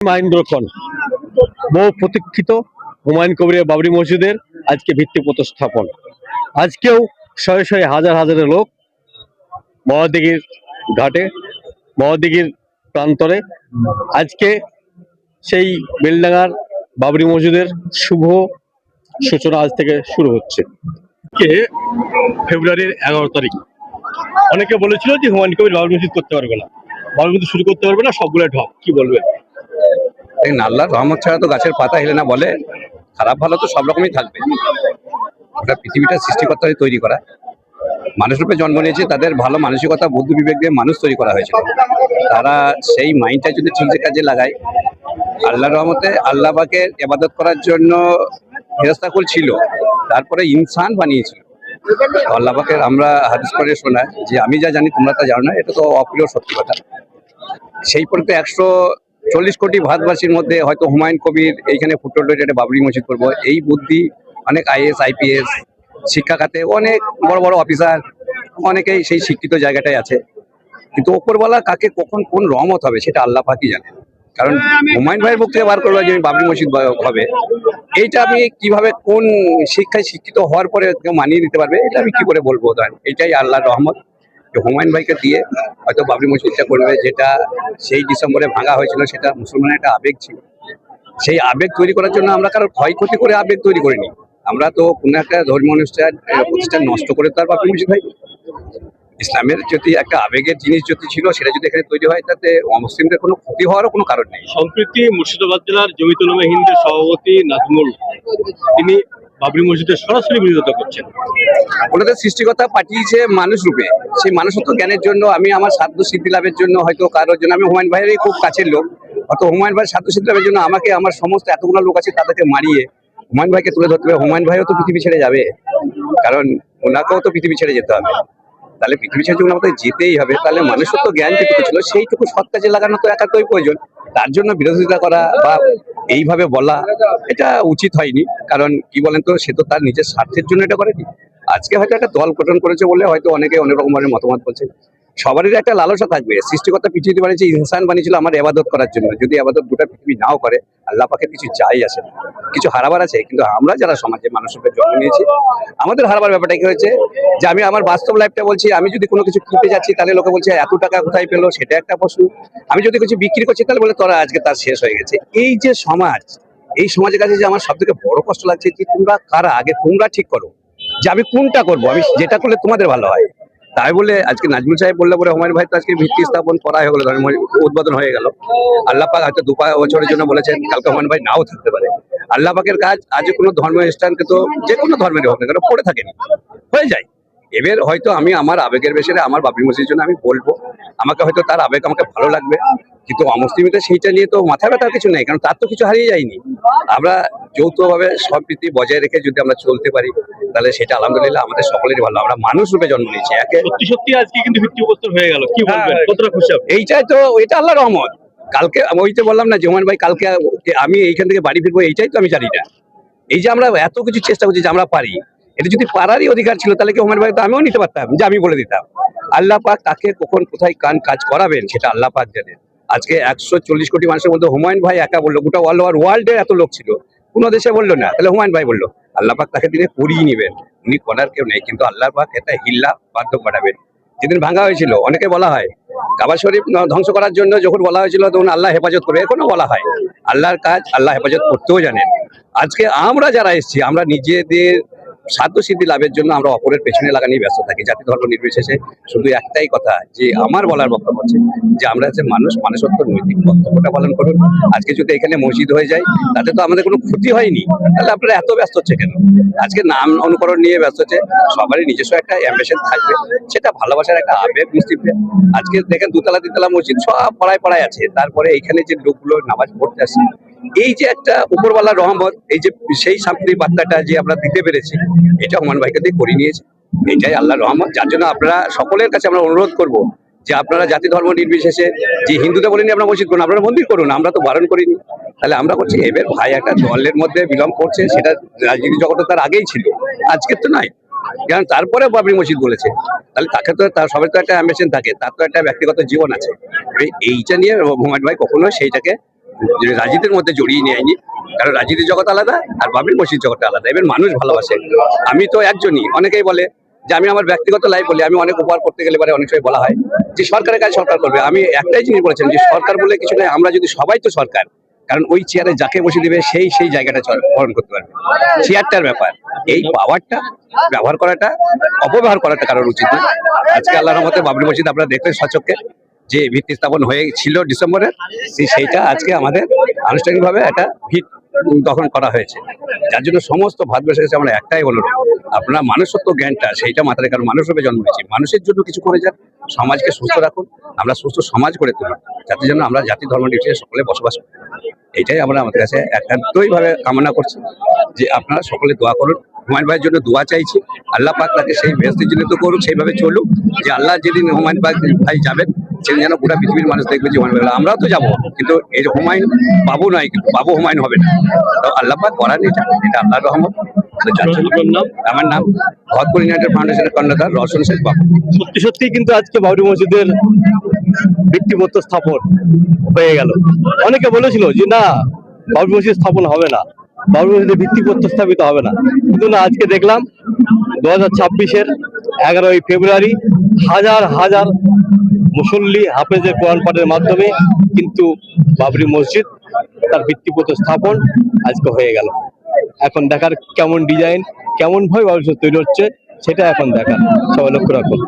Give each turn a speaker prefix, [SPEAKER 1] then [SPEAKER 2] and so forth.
[SPEAKER 1] মাহিন্দ্র বহু প্রতীক্ষিত হুমায়ুন কবিরের বাবরি মসজিদের আজকে ভিত্তি প্রতিস্থাপন। আজকেও শয়ে শয়ে হাজার হাজারের লোক মহাদিঘির ঘাটে মহাদিঘির প্রান্তরে আজকে সেই বেলডাঙ্গার বাবরি মসজিদের শুভ সূচনা আজ থেকে শুরু হচ্ছে। ফেব্রুয়ারির এগারো তারিখ। অনেকে বলেছিল যে হুমায়ুন কবির বাবরি মসজিদ করতে পারবে না। বাবরি মসজিদ শুরু করতে পারবে না সবগুলো ঢপ। কি বলবেন?
[SPEAKER 2] দেখেন রহমত ছাড়া তো গাছের পাতা হেলে না, বলে খারাপ ভালো তো সব রকমই থাকবে। ওটা পৃথিবীটা সৃষ্টিকর্তা হয়ে তৈরি করা। মানুষ রূপে জন্ম নিয়েছে, তাদের ভালো মানসিকতা, বুদ্ধি বিবেক দিয়ে মানুষ তৈরি করা হয়েছিল। তারা সেই মাইন্ডটা যদি ঠিক কাজে লাগায়, আল্লাহর রহমতে আল্লাহ পাকের এবাদত করার জন্য ফেরস্তাকুল ছিল তারপরে ইনসান বানিয়েছিল। তো আল্লাহ পাকের আমরা হাদিস করে শোনা যে, আমি যা জানি তোমরা তা জানো না। এটা তো অপ্রিয় সত্যি কথা। সেই পরিতে একশো চল্লিশ কোটি ভারতবাসীর মধ্যে হয়তো হুমায়ুন কবির এইখানে ফুটবল একটা বাবরি মসজিদ করব। এই বুদ্ধি অনেক আইএস আইপিএস, শিক্ষা খাতে অনেক বড় বড় অফিসার, অনেকেই সেই শিক্ষিত জায়গাটায় আছে। কিন্তু ওপরওয়ালা কাকে কখন কোন রহমত হবে সেটা আল্লাহ পাকই জানে। কারণ হুমায়ুন ভাইয়ের মুখ থেকে বার করল যে বাবরি মসজিদ হবে। এইটা আমি কীভাবে কোন শিক্ষায় শিক্ষিত হওয়ার পরে মানিয়ে নিতে পারবে, এটা আমি কি করে বলব? এটাই আল্লাহর রহমত। যে হুমায়ুন ভাইকে দিয়ে হয়তো বাবরি মসজিদটা করবে, যেটা সেই ডিসেম্বরে ভাঙা হয়েছিল, সেটা মুসলমানের একটা আবেগ ছিল। সেই আবেগ তৈরি করার জন্য আমরা কারোর ক্ষয়ক্ষতি করে আবেগ তৈরি করিনি। আমরা তো কোনো একটা ধর্মীয় অনুষ্ঠান প্রতিষ্ঠান নষ্ট করে তো আর বাবরি মসজিদ ভাই ইসলামের যদি একটা আবেগের জিনিস যদি ছিল, সেটা যদি এখানে তৈরি হয়, তাতে অমুসলিমদের কোনো ক্ষতি হওয়ারও কোনো কারণ নেই।
[SPEAKER 1] সম্প্রতি মুর্শিদাবাদ জেলার জমিতুলমা হিন্দের সভাপতি নাজমুল, তিনি বাবরি মসজিদের সরাসরি বিরোধিতা করছেন।
[SPEAKER 2] ওনাদের সৃষ্টিকর্তা পাঠিয়েছে মানুষ রূপে। সেই মানুষত্ব জ্ঞানের জন্য আমি আমার সাধ্য সিদ্ধি লাভের জন্য হয়তো কারোর জন্য আমি হুমায়ুন ভাইয়েরই খুব কাছের লোক। অত হুমায়ুন ভাইয়ের সাধ্য সিদ্ধি লাভের জন্য আমাকে আমার সমস্ত এতগুলো লোক আছে তাদেরকে মারিয়ে হুমায়ুন ভাইকে তুলে ধরতে হবে। হুমায়ুন ভাইও তো পৃথিবী ছেড়ে যাবে। কারণ ওনাকেও তো পৃথিবী ছেড়ে যেতে হবে। তাহলে পৃথিবী সাথে আমাদের যেতেই হবে। তাহলে মানুষের তো জ্ঞান যেটুকু ছিল, সেইটুকু সৎ কাজে লাগানো তো একান্তই প্রয়োজন। তার জন্য বিরোধিতা করা বা এইভাবে বলা, এটা উচিত হয়নি। কারণ কি বলেন তো, সে তো তার নিজের স্বার্থের জন্য এটা করেনি। আজকে হয়তো একটা দল গঠন করেছে বলে হয়তো অনেকে অনেক রকমের মতামত বলছে। সবারই একটা লালসা থাকবে। সৃষ্টিকর্তা পৃথিবী বানিয়েছে, ইনসান বানিয়েছিল আমার এবাদত করার জন্য। যদি আবাদত গোটা পৃথিবী নাও করে, আল্লাহ পাকে কিছু চাই আসে না। কিছু হারাবার আছে, কিন্তু আমরা যারা সমাজে মানুষের জন্ম নিয়েছি, আমাদের হারাবার ব্যাপারটা কি হয়েছে? যে আমি আমার বাস্তব লাইফটা বলছি, আমি যদি কোনো কিছু কিনতে যাচ্ছি, তাহলে লোকে বলছে, এত টাকা কোথায় পেল? সেটা একটা প্রশ্ন। আমি যদি কিছু বিক্রি করছি, তাহলে বলে, তোরা আজকে তার শেষ হয়ে গেছে। এই যে সমাজ, এই সমাজের কাছে যে আমার সব থেকে বড় কষ্ট লাগছে, যে তোমরা কারা? আগে তোমরা ঠিক করো, যে আমি কোনটা করব? আমি যেটা করলে তোমাদের ভালো হয়। তাই বলে আজকে নাজমুল সাহেব বললে পরে হুমায়ুন ভাই তো আজকে ভিত্তি স্থাপন করা হয়ে গেল উদ্বোধন হয়ে গেল। আল্লাহ পাক হয়তো দু বছরের জন্য বলেছেন, কালকে হুমায়ুন ভাই নাও থাকতে পারে। আল্লাহ পাকের কাজ আজ কোনো ধর্ম স্থানকে তো যে কোনো ধর্মের হোক না কেন, পড়ে থাকেনি। হয়ে যায়। এবার হয়তো আমি আমার আবেগের বেশে আমার বাবরি মসজিদের জন্য আমি বলব আমাকে হয়তো তার আবেগ আমাকে ভালো লাগবে কিন্তু অমুসলিমিতে সেইটা নিয়ে তো মাথা ব্যথার কিছু নেই কারণ তার তো কিছু হারিয়ে যায়নি। আমরা যৌথভাবে সম্প্রীতি বজায় রেখে যদি আমরা চলতে পারি তাহলে সেটা আলহামদুলিল্লাহ আমাদের সকলেরই ভালো। আমরা মানুষ রূপে জন্ম নিয়েছি একে
[SPEAKER 1] সত্যি সত্যি আজকে কিন্তু ভিত্তি উপস্থিত হয়ে গেল। কি বলবেন?
[SPEAKER 2] হ্যাঁ।
[SPEAKER 1] কতটা খুশি?
[SPEAKER 2] এইটাই তো এটা আল্লাহ রহমত। কালকে আমি ওই তো বললাম না জমান ভাই কালকে আমি এইখান থেকে বাড়ি ফিরবো এইটাই তো আমি জানি না। এই যে আমরা এত কিছু চেষ্টা করছি যে আমরা পারি এটা যদি পারারই অধিকার ছিল তাহলে কি হুমায়ুন ভাই তো আমিও নিতে পারতাম? যে আমি বলে দিতাম। আল্লাহ পাক তাকে কখন কোথায় কান কাজ করাবেন সেটা আল্লাহ পাক জানেন। আজকে একশো চল্লিশ কোটি মানুষের মধ্যে হুমায়ুন ভাই একা বলল, গোটা অল ওভার ওয়ার্ল্ডের এত লোক ছিল। কোনো দেশে বলল না। তাহলে হুমায়ুন ভাই বলল, আল্লাহ পাক তাকে দিনে করিয়ে নেবেন। উনি করার কেউ নেই, কিন্তু আল্লাহ পাক এটা হিল্লা বাধ্য পাঠাবেন যেদিন ভাঙা হয়েছিল, অনেকে বলা হয়, কাবা শরীফ ধ্বংস করার জন্য যখন বলা হয়েছিল, তখন আল্লাহ হেফাজত করবে, এখনও বলা হয়। আল্লাহর কাজ আল্লাহ হেফাজত করতেও জানেন। আজকে আমরা যারা এসেছি, আমরা নিজেদের সাধ্য সিদ্ধি লাভের জন্য আমরা অপরের পেছনে লাগা নিয়ে ব্যস্ত থাকি। জাতি ধর্ম নির্বিশেষে শুধু একটাই কথা, যে আমার বলার বক্তব্য হচ্ছে যে আমরা যে মানুষ মানুষত্ব নৈতিক কর্তব্যটা পালন করুন। আজকে যদি এখানে মসজিদ হয়ে যায়, তাতে তো আমাদের কোনো ক্ষতি হয়নি। তাহলে আপনারা এত ব্যস্ত হচ্ছে কেন? আজকে নাম অনুকরণ নিয়ে ব্যস্ত হচ্ছে, সবারই নিজস্ব একটা অ্যাম্বিশন থাকবে, সেটা ভালোবাসার একটা আবেগ মুসলিমদের আজকে দেখেন দুতলা তিনতলা মসজিদ সব পাড়ায় পাড়ায় আছে। তারপরে এইখানে যে লোকগুলো নামাজ পড়তে আসছে এই যে একটা উপরওয়ালা রহমত, এই যে সেই শান্তির বার্তাটা যে আমরা দিতে পেরেছি, এটা হুমান ভাইকে দিয়ে করে নিয়েছে। এটাই আল্লাহ রহমত, যার জন্য আপনারা সকলের কাছে আমরা অনুরোধ করব যে আপনারা জাতি ধর্ম নির্বিশেষে যে হিন্দুতে বলেনি আমরা মসজিদ করুন, আপনারা মন্দির করুন, আমরা তো বারণ করিনি। তাহলে আমরা করছি, এবার ভাই একটা দলের মধ্যে বিলম্ব করছে, সেটা রাজনীতি জগতে তার আগেই ছিল আজকের তো নাই। কারণ তারপরে বাবরি মসজিদ বলেছে। তাহলে তাকে তো তার সবার তো একটা অ্যাম্বিশন থাকে, তার তো একটা ব্যক্তিগত জীবন আছে। এই- এইটা নিয়ে হুমায়ুন ভাই কখনো সেইটাকে রাজনীতির মধ্যে জড়িয়ে নেয়নি কারণ রাজনীতির জগৎ আলাদা আর বাবরি মসজিদ জগৎ আলাদা। এবার মানুষ ভালোবাসে। আমি তো একজনই, অনেকেই বলে যে আমি আমার ব্যক্তিগত লাইফ বলি, আমি অনেক উপহার করতে গেলে পরে অনেক সময় বলা হয় যে সরকারের কাজ সরকার করবে। আমি একটাই জিনিস বলেছেন যে সরকার বলে কিছু নয় আমরা যদি সবাই তো সরকার, কারণ ওই চেয়ারে যাকে বসে দিবে, সেই সেই জায়গাটা পালন করতে পারবে। চেয়ারটার ব্যাপার। এই পাওয়ারটা ব্যবহার করাটা, অপব্যবহার করাটা কারোর উচিত আজকে আল্লাহর রহমতে বাবরি মসজিদ আপনারা দেখলেন সচক্ষে যে ভিত্তি স্থাপন হয়ে ছিল ডিসেম্বরে, সেই- সেইটা আজকে আমাদের আনুষ্ঠানিকভাবে একটা ভিত দখল করা হয়েছে। যার জন্য সমস্ত ভারতবর্ষের কাছে আমরা একটাই অনুরোধ, আপনারা মানুষত্ব জ্ঞানটা, সেইটা মাথায় কারণ মানুষ রূপে জন্ম নিয়েছি। মানুষের জন্য কিছু করে যান, সমাজকে সুস্থ রাখুন, আমরা সুস্থ সমাজ করে তুলুন, যাতে যেন আমরা জাতি, ধর্ম নির্বিশেষে সকলে বসবাস করি। এইটাই আমরা আমাদের কাছে একান্তই ভাবে কামনা করছি, যে আপনারা সকলে দোয়া করুন। হুমায়ুন ভাইয়ের জন্য দোয়া চাইছি, আল্লাহ পাক তাকে সেই বেহস্তের জন্য তো করুক, সেইভাবে চলুক, যে আল্লাহ যেদিন হুমায়ুন ভাই যাবেন সেদিন যেন গোটা পৃথিবীর মানুষ দেখবে যে হুমায়ুন ভাই আমরাও তো যাব কিন্তু এই যে হুমায়ুন বাবু নয় কিন্তু বাবু হুমায়ুন হবে না। তো আল্লাহ পাক করান এটা। এটা আল্লাহর রহমত। আমার নাম ভরতপুর ইউনাইটেড ফাউন্ডেশনের কর্ণধার রওশন শেখ বাবু।
[SPEAKER 1] সত্যি সত্যি কিন্তু আজকে বাবরি মসজিদের ভিত্তিপত্র স্থাপন হয়ে গেল। অনেকে বলেছিল যে না বাবরি মসজিদ স্থাপন হবে না। বাবরি মসজিদের ভিত্তিপত্র স্থাপিত হবে না। কিন্তু না আজকে দেখলাম দু হাজার ছাব্বিশের এগারোই ফেব্রুয়ারি হাজার হাজার মুসল্লি হাফেজের কোরআন পাঠের মাধ্যমে কিন্তু বাবরি মসজিদ তার ভিত্তিপত স্থাপন আজকে হয়ে গেল। এখন দেখার কেমন ডিজাইন কেমন ভাবে বাবরি তৈরি হচ্ছে, সেটা এখন দেখার। সবাই লক্ষ্য রাখুন।